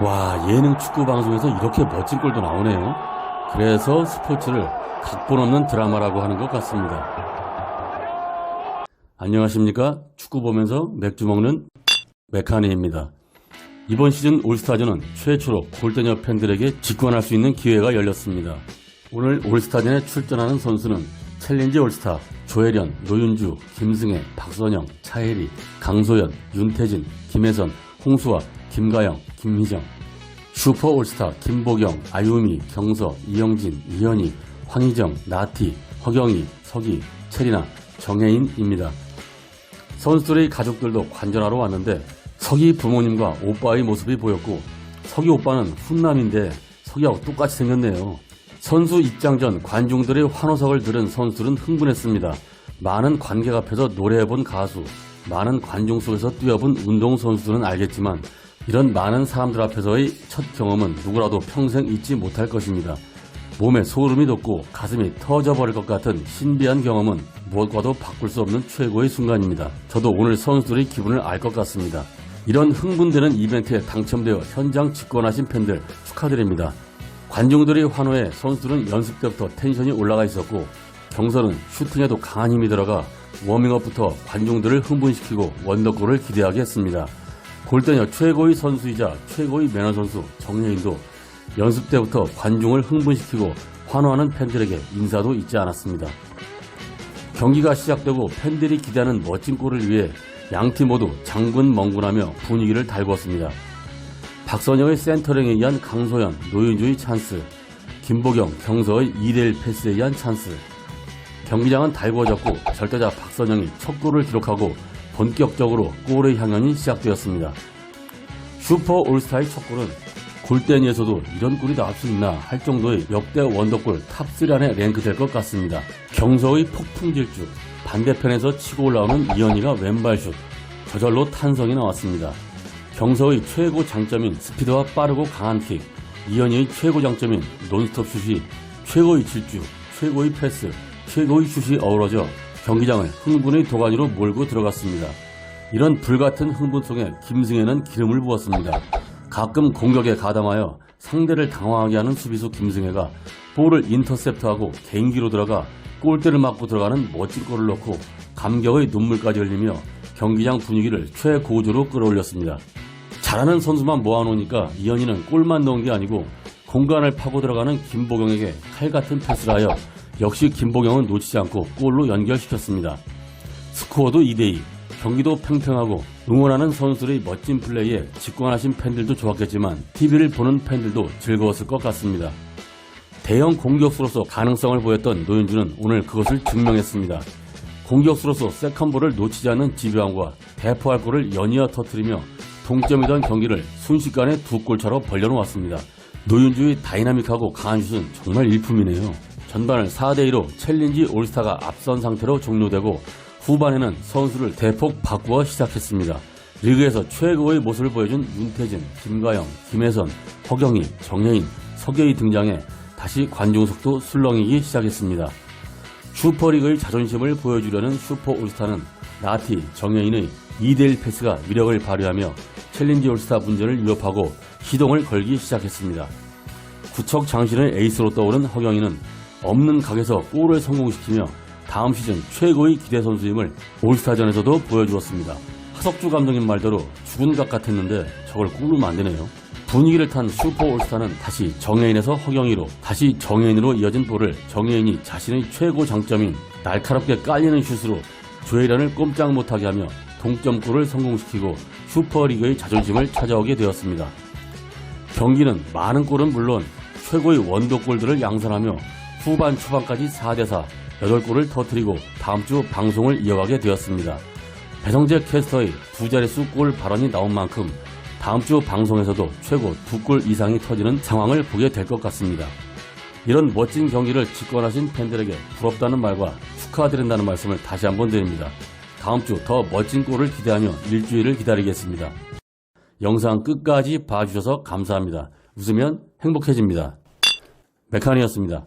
와, 예능 축구 방송에서 이렇게 멋진 골도 나오네요. 그래서 스포츠를 각본 없는 드라마라고 하는 것 같습니다. 안녕하십니까? 축구 보면서 맥주 먹는 메카니입니다. 이번 시즌 올스타전은 최초로 골대녀 팬들에게 직관할 수 있는 기회가 열렸습니다. 오늘 올스타전에 출전하는 선수는 챌린지 올스타, 조혜련, 노윤주, 김승혜, 박선영, 차혜리, 강소연, 윤태진, 김혜선, 홍수아, 김가영, 김희정, 슈퍼 올스타, 김보경, 아유미, 경서, 이영진, 이현희, 황희정, 나티, 허경희, 서기, 체리나, 정혜인입니다. 선수들의 가족들도 관전하러 왔는데 석이 부모님과 오빠의 모습이 보였고 석이 오빠는 훈남인데 석이하고 똑같이 생겼네요. 선수 입장 전 관중들의 환호성을 들은 선수들은 흥분했습니다. 많은 관객 앞에서 노래해본 가수, 많은 관중 속에서 뛰어본 운동선수들은 알겠지만 이런 많은 사람들 앞에서의 첫 경험은 누구라도 평생 잊지 못할 것입니다. 몸에 소름이 돋고 가슴이 터져버릴 것 같은 신비한 경험은 무엇과도 바꿀 수 없는 최고의 순간입니다. 저도 오늘 선수들의 기분을 알 것 같습니다. 이런 흥분되는 이벤트에 당첨되어 현장 직관하신 팬들 축하드립니다. 관중들의 환호에 선수들은 연습 때부터 텐션이 올라가 있었고 경선은 슈팅에도 강한 힘이 들어가 워밍업부터 관중들을 흥분시키고 원더골을 기대하게 했습니다. 골대녀 최고의 선수이자 최고의 매너 선수 정예인도 연습 때부터 관중을 흥분시키고 환호하는 팬들에게 인사도 잊지 않았습니다. 경기가 시작되고 팬들이 기대하는 멋진 골을 위해 양 팀 모두 장군 멍군하며 분위기를 달구었습니다. 박선영의 센터링에 의한 강소연, 노윤주의 찬스, 김보경, 경서의 2대1 패스에 의한 찬스. 경기장은 달구어졌고 절대자 박선영이 첫 골을 기록하고 본격적으로 골의 향연이 시작되었습니다. 슈퍼 올스타의 첫 골은 골대니에서도 이런 골이 나올 수 있나 할 정도의 역대 원더골 탑3 안에 랭크될 것 같습니다. 경서의 폭풍 질주, 반대편에서 치고 올라오는 이현희가 왼발슛, 저절로 탄성이 나왔습니다. 경서의 최고 장점인 스피드와 빠르고 강한 킥, 이현희의 최고 장점인 논스톱 슛이 최고의 질주, 최고의 패스, 최고의 슛이 어우러져 경기장을 흥분의 도가니로 몰고 들어갔습니다. 이런 불같은 흥분 속에 김승혜는 기름을 부었습니다. 가끔 공격에 가담하여 상대를 당황하게 하는 수비수 김승혜가 볼을 인터셉트하고 개인기로 들어가 골대를 맞고 들어가는 멋진 골을 넣고 감격의 눈물까지 흘리며 경기장 분위기를 최고조로 끌어올렸습니다. 잘하는 선수만 모아놓으니까 이현희는 골만 넣은 게 아니고 공간을 파고 들어가는 김보경에게 칼 같은 패스를 하여 역시 김보경은 놓치지 않고 골로 연결시켰습니다. 스코어도 2대2, 경기도 팽팽하고 응원하는 선수들의 멋진 플레이에 직관하신 팬들도 좋았겠지만 TV를 보는 팬들도 즐거웠을 것 같습니다. 대형 공격수로서 가능성을 보였던 노윤주는 오늘 그것을 증명했습니다. 공격수로서 세컨볼을 놓치지 않는 집요함과 대포할 골을 연이어 터뜨리며 동점이던 경기를 순식간에 두 골차로 벌려놓았습니다. 노윤주의 다이나믹하고 강한 슛은 정말 일품이네요. 전반을 4대2로 챌린지 올스타가 앞선 상태로 종료되고 후반에는 선수를 대폭 바꾸어 시작했습니다. 리그에서 최고의 모습을 보여준 윤태진, 김가영, 김혜선, 허경희, 정혜인, 서계희 등장해 다시 관중 속도 술렁이기 시작했습니다. 슈퍼리그의 자존심을 보여주려는 슈퍼 올스타는 나티, 정혜인의 2대1 패스가 위력을 발휘하며 챌린지 올스타 분전을 위협하고 시동을 걸기 시작했습니다. 구척 장신의 에이스로 떠오른 허경희는 없는 각에서 골을 성공시키며 다음 시즌 최고의 기대 선수임을 올스타전에서도 보여주었습니다. 하석주 감독님 말대로 죽은 각 같았는데 저걸 골로 만드네요. 분위기를 탄 슈퍼 올스타는 다시 정혜인에서 허경희로 다시 정혜인으로 이어진 볼을 정혜인이 자신의 최고 장점인 날카롭게 깔리는 슛으로 조혜련을 꼼짝 못하게 하며 동점골을 성공시키고 슈퍼리그의 자존심을 찾아오게 되었습니다. 경기는 많은 골은 물론 최고의 원더골들을 양산하며 후반 초반까지 4대4 8골을 터뜨리고 다음 주 방송을 이어가게 되었습니다. 배성재 캐스터의 두 자릿수 골 발언이 나온 만큼 다음 주 방송에서도 최고 두 골 이상이 터지는 상황을 보게 될 것 같습니다. 이런 멋진 경기를 직관하신 팬들에게 부럽다는 말과 축하드린다는 말씀을 다시 한번 드립니다. 다음 주 더 멋진 골을 기대하며 일주일을 기다리겠습니다. 영상 끝까지 봐주셔서 감사합니다. 웃으면 행복해집니다. 메카니였습니다.